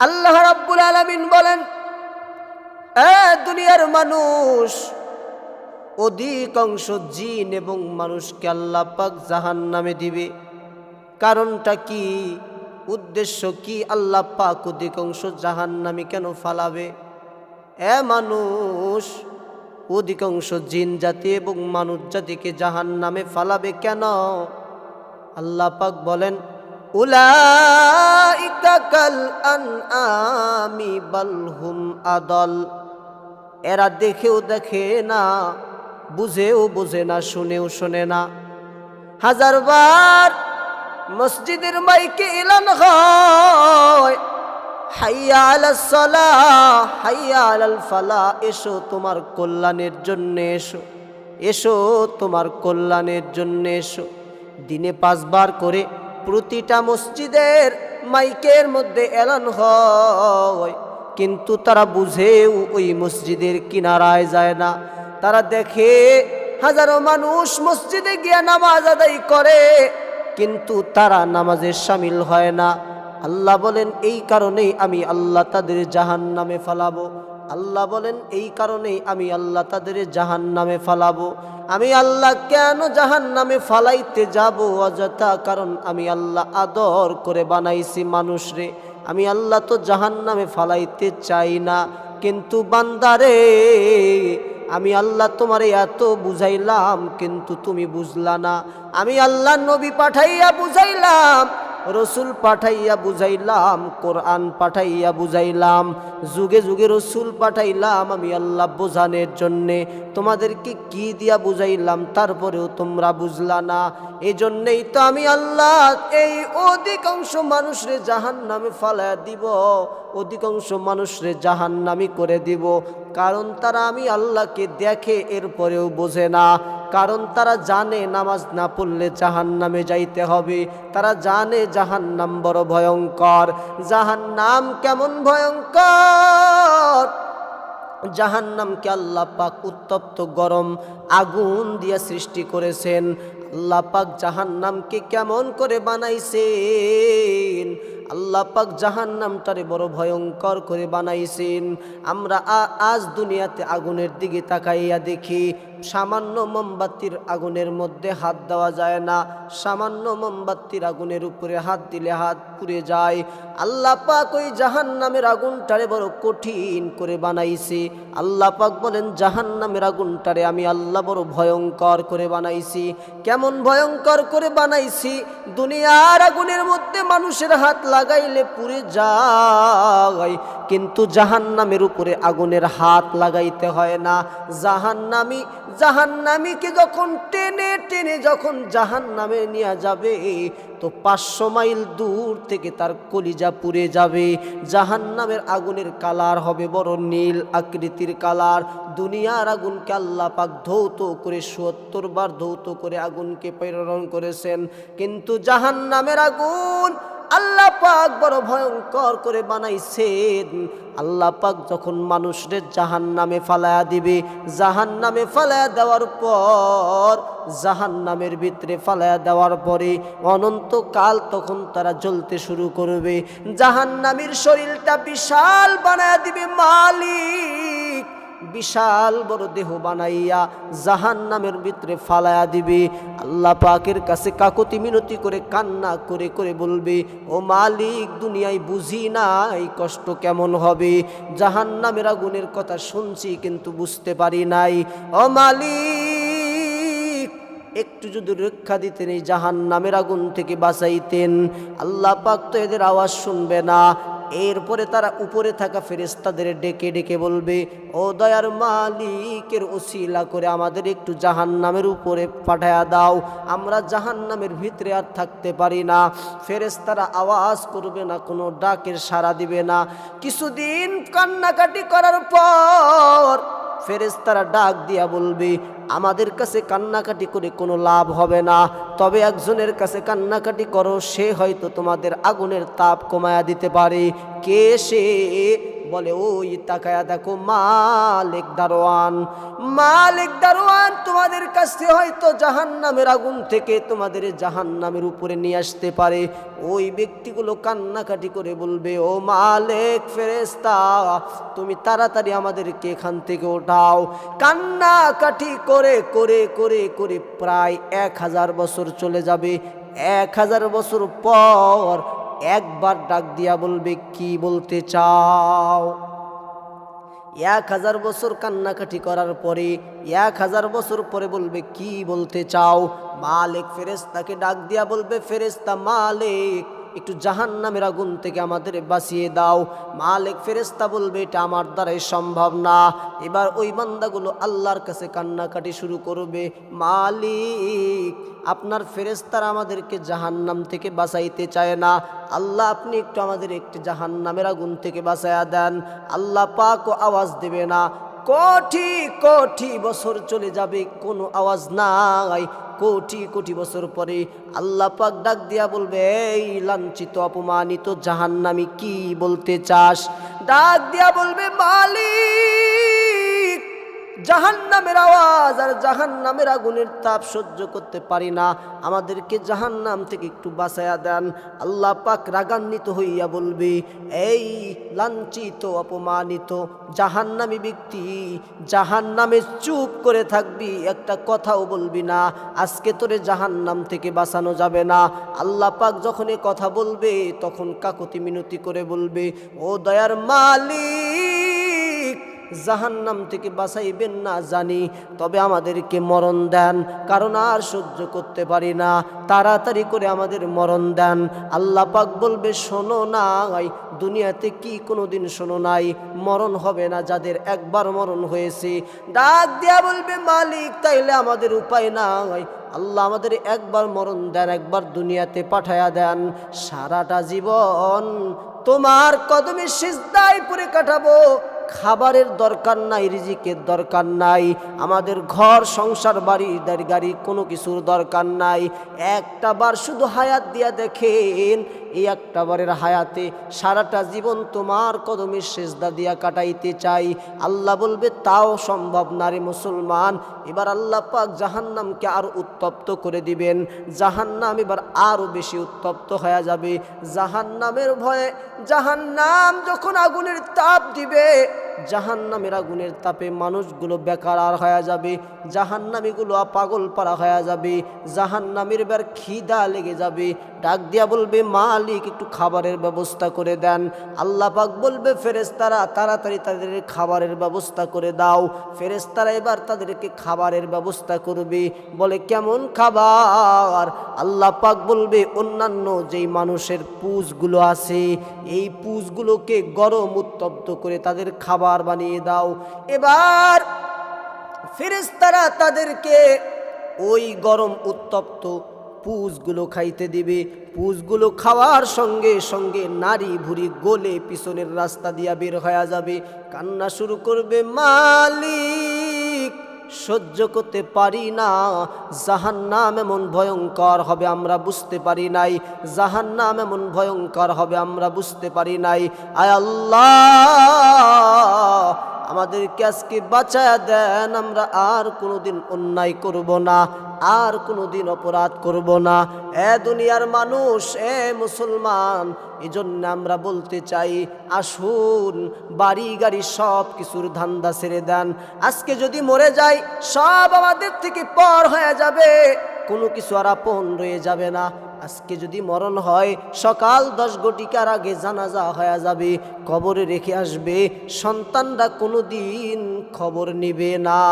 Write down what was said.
আল্লাহ রাব্বুল আলামিন বলেন দুনিয়ার মানুষ অধিকাংশ জিন এবং মানুষকে আল্লাহ পাক জাহান নামে দিবে। কারণটা কি? উদ্দেশ্য কি আল্লাহ পাক অধিকাংশ জাহান নামে কেন ফালাবে? এ মানুষ অধিকাংশ জিন জাতি এবং মানুষ জাতিকে জাহান নামে ফালাবে কেন? আল্লাহ পাক বলেন উলাইকা কাল আনআমি বাল হুম আদল। এরা দেখেও দেখে না, বুঝেও বুঝে না, শুনেও শোনে না। হাজারবার মসজিদের মাইকে এলান হয়, হাইয়া আলাল ফালা এসো তোমার কল্যাণের জন্য এসো এসো তোমার কল্যাণের জন্য এসো। দিনে পাঁচবার করে প্রতিটা মসজিদের মাইকের মধ্যে এলান হয়। কিন্তু তারা বুঝেও ওই মসজিদের কিনারায় যায় না। তারা দেখে হাজারো মানুষ মসজিদে গিয়ে নামাজ আদায় করে, কিন্তু তারা নামাজে সামিল হয় না। আল্লাহ বলেন, এই কারণেই আমি আল্লাহ তাদের জাহান নামে ফালাবো। আল্লাহ বলেন, এই কারণেই আমি আল্লাহ তাদের জাহান নামে ফালাবো। আমি আল্লাহ কেন জাহান নামে ফালাইতে যাব অযথা? কারণ আমি আল্লাহ আদর করে বানাইছি মানুষরে আমি আল্লাহ তো জাহান নামে ফালাইতে চাই না। কিন্তু বান্দারে, আমি আল্লাহ তোমারে এত বুঝাইলাম, কিন্তু তুমি বুঝলা না। আমি আল্লাহ নবী পাঠাইয়া বুঝাইলাম রসুল পাঠাইয়া বুঝাইলাম, কোরআন পাঠাইয়া বুঝাইলাম, যুগে যুগে রসুল পাঠাইলাম আমি আল্লাহ বোঝানোর জন্যে। তোমাদেরকে কি দিয়া বুঝাইলাম তারপরেও তোমরা বুঝলা না। এই জন্যেই তো আমি আল্লাহ এই অধিকাংশ মানুষরে জাহান নামে ফালাইয়া দিব, অধিকাংশ মানুষরে জাহান নামি করে দিব। কারণ তারা আমি আল্লাহকে দেখে এরপরেও বোঝে না। কারণ তারা জানে নামাজ না পড়লে জাহান নামে যাইতে হবে। তারা জানে জাহান নাম বড় ভয়ঙ্কর। জাহান নাম কেমন ভয়ঙ্কর? জাহান নামকে আল্লাহ পাক উত্তপ্ত গরম আগুন দিয়ে সৃষ্টি করেছেন। আল্লাহ পাক জাহান নামকে কেমন করে বানাইছেন? আল্লাহ পাক জাহান নামটারে বড় ভয়ঙ্কর করে বানাইছেন। আমরা আজ দুনিয়াতে আগুনের দিকে তাকাইয়া দেখি, সামান্য মোমবাতির আগুনের মধ্যে হাত দেওয়া যায় না। সামান্য মোমবাতির আগুনের উপরে হাত দিলে হাত পুড়ে যায়। আল্লাহ পাক ওই জাহান নামের আগুনটারে বড় কঠিন করে বানাইছে। আল্লাহ পাক বলেন জাহান নামের আগুনটারে আমি আল্লাহ বড় ভয়ঙ্কর করে বানাইছি। কেমন ভয়ঙ্কর করে বানাইছি? দুনিয়ার আগুনের মধ্যে মানুষের হাত লাগাইলে পুড়ে যায়। কিন্তু জাহান্নামের উপরে আগুনের হাত লাগাইতে হয় না। জাহান্নামি, জাহান্নামীকে যখন টেনে টেনে যখন জাহান্নামে নিয়ে যাবে, তো পাঁচশো মাইল দূর থেকে তার কলিজা পুড়ে যাবে। জাহান্নামের আগুনের কালার হবে বড় নীল আকৃতির কালার। দুনিয়ার আগুনকে আল্লাহ পাক ধৌত করে, সত্তর বার ধৌত করে আগুনকে প্রেরণ করেছেন। কিন্তু জাহান্নামের আগুন আল্লাহ পাক বড় ভয়ঙ্কর করে বানাইছেন। আল্লাহ পাক যখন মানুষদের জাহান নামে ফালায়া দিবে জাহান নামে ফালায়া দেওয়ার পর জাহান নামের ভিতরে ফালায়া দেওয়ার পরে অনন্তকাল তখন তারা জ্বলতে শুরু করবে। জাহান নামের শরীরটা বিশাল বানায়া দিবে মালিক। বিশাল বড় দেহ বানাইয়া জাহান নামের ভিতরে ফালায়া দিবে। আল্লাহ পাকের কাছে কাকতি মিনতি করে, কান্না করে করে বলবে, ও মালিক, দুনিয়ায় বুঝি না এই কষ্ট কেমন হবে। জাহান নামের আগুনের কথা শুনছি কিন্তু বুঝতে পারি নাই। ও মালিক, একটু যদি রক্ষা দিতেন এই জাহান নামের আগুন থেকে বাঁচাইতেন। আল্লাহ পাক তো এদের আওয়াজ শুনবে না। এরপরে তারা উপরে থাকা ফেরেস্তাদের ডেকে ডেকে বলবে, ও দয়ার মালিকের ওসিলা করে আমাদের একটু জাহান নামের উপরে পাঠায়া দাও। আমরা জাহান নামের ভিতরে আর থাকতে পারি না। ফেরেস্তারা আওয়াজ করবে না, কোনো ডাকের সাড়া দিবে না। কিছুদিন কান্নাকাটি করার পর ফেরেস্তারা ডাক দিয়া বলবে আমাদের কাছে কান্নাকাটি করে কোনো লাভ হবে না। তবে একজনের কাছে কান্নাকাটি করো, সে হয়তো তোমাদের আগুনের তাপ কমায়া দিতে পারে। কে সে বলে, ওই তাকায়া দেখো, মালিক দারোয়ান মালিক দারোয়ান তোমাদের কাছে হয়তো জাহান নামের আগুন থেকে তোমাদের জাহান নামের উপরে নিয়ে আসতে পারে। ওই ব্যক্তিগুলো কান্নাকাটি করে বলবে, ও মালিক ফেরেস্তা তুমি তাড়াতাড়ি আমাদেরকে এখান থেকে ওঠাও। কান্নাকাটি করে করে করে করে প্রায় এক হাজার বছর চলে যাবে। এক হাজার বছর পর একবার ডাক দিয়া বলবে, কি বলতে চাও? এক হাজার বছর কান্নাকাটি করার পরে, এক হাজার বছর পরে বলবে, কি বলতে চাও? মালিক ফেরেস্তাকে ডাক দিয়া বলবে ফেরেস্তা মালিক একটু জাহান নামের আগুন থেকে আমাদের বাঁচিয়ে দাও। মালিক ফেরেস্তা বলবে, এটা আমার দ্বারাই সম্ভব না। এবার ওই বান্দাগুলো আল্লাহর কাছে কান্নাকাটি শুরু করবে। মালিক, আপনার ফেরেস্তার আমাদেরকে জাহান্নাম থেকে বাঁচাইতে চায় না। আল্লাহ, আপনি একটু আমাদের একটি জাহান্নামের আগুন থেকে বাঁচাইয়া দেন। আল্লাহ পাকও আওয়াজ দেবে না। কোটি কোটি বছর চলে যাবে, কোনো আওয়াজ নাই। কোটি কোটি বছর পরে আল্লাহ পাক ডাক দিয়া বলবে, এই লাঞ্ছিত, অপমানিত জাহান্নামি কি বলতে চাস? ডাক দিয়া বলবে, মালিক! জাহান্নামের আওয়াজ আর জাহান্নামের আগুনের তাপ সহ্য করতে পারি না। আমাদেরকে জাহান্নাম থেকে একটু বাঁচাইয়া দেন। আল্লাহ পাক রাগান্বিত হইয়া বলবে, এই লাঞ্ছিত, অপমানিত, জাহান্নামী ব্যক্তি, জাহান্নামে চুপ করে থাকবি, একটা কথাও বলবি না। আজকে তোরে জাহান্নাম থেকে বাঁচানো যাবে না। আল্লাহ পাক যখন কথা বলবে, তখন কাকতি মিনতি করে বলবে, ও দয়ার মালিক জাহান্নাম থেকে বাঁচাইবেন না জানি, তবে আমাদেরকে মরণ দেন, কারণ আর সহ্য করতে পারি না। তাড়াতাড়ি করে আমাদের মরণ দেন। আল্লাহ পাক বলবে, শোনো নাই, দুনিয়াতে কি কোনোদিন শোনো নাই, মরণ হবে না যাদের একবার মরণ হয়েছে। ডাক দিয়া বলবে, মালিক, তাইলে আমাদের উপায় নাই। আল্লাহ আমাদের একবার মরণ দেন, একবার দুনিয়াতে পাঠায়া দেন। সারাটা জীবন তোমার কদমে সিজদায় পরে কাটাবো। খাবারের দরকার নাই, রিজিকের দরকার নাই, আমাদের ঘর, সংসার, বাড়ি গাড়ি কোনো কিছুর দরকার নাই। একটা বার শুধু হায়াত দিয়া দেখেন এই একটা বারের হায়াতে সারাটা জীবন তোমার কদমের সেজদা দিয়া কাটাইতে চাই। আল্লাহ বলবে, তাও সম্ভব নারী মুসলমান। এবার আল্লাহ পাক জাহান্নামকে আরও উত্তপ্ত করে দিবেন। জাহান্নাম এবার আরও বেশি উত্তপ্ত হয়ে যাবে। জাহান্নামের ভয়ে জাহান্নাম যখন আগুনের তাপ দিবে জাহান্নামের আগুনের তাপে মানুষগুলো বেকার আর হয়ে যাবে, জাহান্নামীগুলো পাগল পাড়া হয়ে যাবে, জাহান্নামের বার খিদা লেগে যাবে। ডাক দিয়া বলবে, মালিক, একটু খাবারের ব্যবস্থা করে দেন। আল্লাহ পাক বলবে ফেরেস্তারা তাড়াতাড়ি তাদের খাবারের ব্যবস্থা করে দাও। ফেরেস্তারা এবার তাদেরকে খাবারের ব্যবস্থা করবে। বলে, কেমন খাবার? আল্লাহ পাক বলবে, অন্যান্য যেই মানুষের পুজগুলো আছে, এই পুজগুলোকে গরম উত্তপ্ত করে তাদের খাবার বানিয়ে দাও। এবার ফেরেস্তারা তাদেরকে ওই গরম উত্তপ্ত পুজগুলো খাইতে দিবে। পুজগুলো খাওয়ার সঙ্গে সঙ্গে নারী ভুরি গোলে পিছনের রাস্তা দিয়া বের হয়ে যাবে। কান্না শুরু করবে মালিক। সহ্য করতে পারি না। জাহান নাম এমন ভয়ঙ্কর হবে, আমরা বুঝতে পারি নাই। জাহান নাম এমন ভয়ঙ্কর হবে, আমরা বুঝতে পারি নাই। আয় আল্লাহ আমাদের আজকে বাঁচায় দেন, আমরা আর কোনোদিন অন্যায় করব না। আর কোনোদিন অপরাধ করব না। এ দুনিয়ার মানুষ, এ মুসলমান এই জন্য আমরা বলতে চাই, আসুন, বাড়ি, গাড়ি সব কিছুর ধান্দা ছেড়ে দেন। আজকে যদি মরে যাই, সব আমাদের থেকে পর হয়ে যাবে। কোনো কিছু আর আপন রয়ে যাবে না। আজকে যদি মরণ হয়, সকাল দশ ঘটিকার আগে জানাজা হয়ে যাবে, কবরে রেখে আসবে। সন্তানরা কোনো দিন খবর নিবে না।